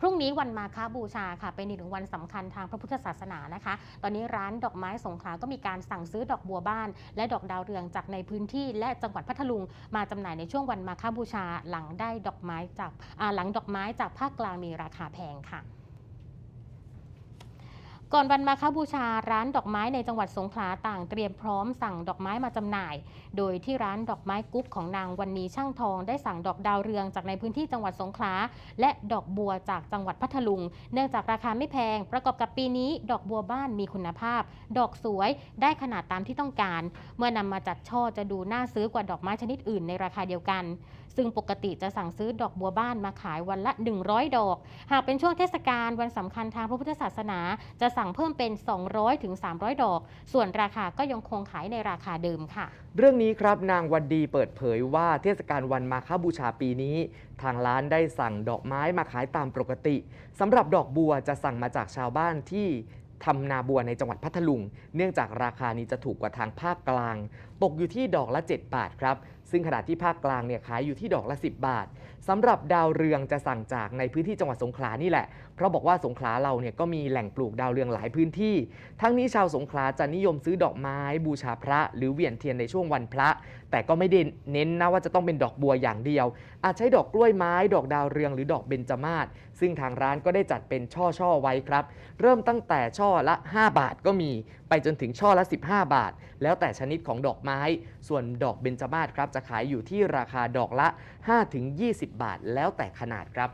พรุ่งนี้วันมาฆบูชาค่ะเป็นอีกหนึ่งวันสำคัญทางพระพุทธศาสนานะคะ ตอนนี้ร้านดอกไม้สงขลาก็มีการสั่งซื้อดอกบัวบ้าน และดอกดาวเรืองจากในพื้นที่และจังหวัดพัทลุง มาจำหน่ายในช่วงวันมาฆบูชาหลังได้ดอกไม้จากหลังดอกไม้จากภาคกลางมีราคาแพงค่ะ ก่อนวันมาฆบูชาร้านดอกไม้ในจังหวัดสงขลาต่างเตรียมพร้อมสั่งดอกไม้มาจำหน่าย โดยที่ร้านดอกไม้กุ๊กของนางวันนี้ช่างทองได้สั่งดอกดาวเรืองจากในพื้นที่จังหวัดสงขลาและดอกบัวจากจังหวัดพัทลุง เนื่องจากราคาไม่แพง ประกอบกับปีนี้ดอกบัวบ้านมีคุณภาพ ดอกสวยได้ขนาดตามที่ต้องการ เมื่อนำมาจัดช่อจะดูน่าซื้อกว่าดอกไม้ชนิดอื่นในราคาเดียวกัน ซึ่งปกติจะสั่งซื้อดอกบัวบ้านมาขายวันละ 100 ดอก หากเป็นช่วงเทศกาลวันสำคัญทางพระพุทธศาสนาจะสั่งเพิ่มเป็น200ถึง300 ดอก ส่วนราคาก็ยังคงขายในราคาเดิมค่ะ เรื่องนี้ครับนางวันดีเปิดเผยว่าเทศกาลวันมาฆบูชาปีนี้ ทางร้านได้สั่งดอกไม้มาขายตามปกติสำหรับดอกบัวจะสั่งมาจากชาวบ้านที่ทำนาบัวในจังหวัดพัทลุง เนื่องจากราคานี้จะถูกกว่าทางภาคกลาง ตกอยู่ที่ดอกละ 7 บาทครับ ซึ่งขณะที่ภาคกลางเนี่ยขายอยู่ที่ดอกละ 10 บาทสำหรับดาวเรืองจะสั่งจากในพื้นที่จังหวัดสงขลานี่แหละ เพราะบอกว่าสงขลาเราเนี่ยก็มีแหล่งปลูกดาวเรืองหลายพื้นที่ ทั้งนี้ชาวสงขลาจะนิยมซื้อดอกไม้บูชาพระ หรือเวียนเทียนในช่วงวันพระ แต่ก็ไม่ได้เน้นนะว่าจะต้องเป็นดอกบัวอย่างเดียว อาจใช้ดอกกล้วยไม้ ดอกดาวเรืองหรือดอกเบญจมาศซึ่งทางร้านก็ได้จัดเป็นช่อช่อๆไว้ครับ เริ่มตั้งแต่ช่อละ 5 บาทก็มี ไปจนถึงช่อละ 15 บาท แล้วแต่ชนิดของดอกไม้ ส่วนดอกเบญจมาศครับจะขายอยู่ที่ราคาดอกละ 5-20 บาท แล้วแต่ขนาดครับ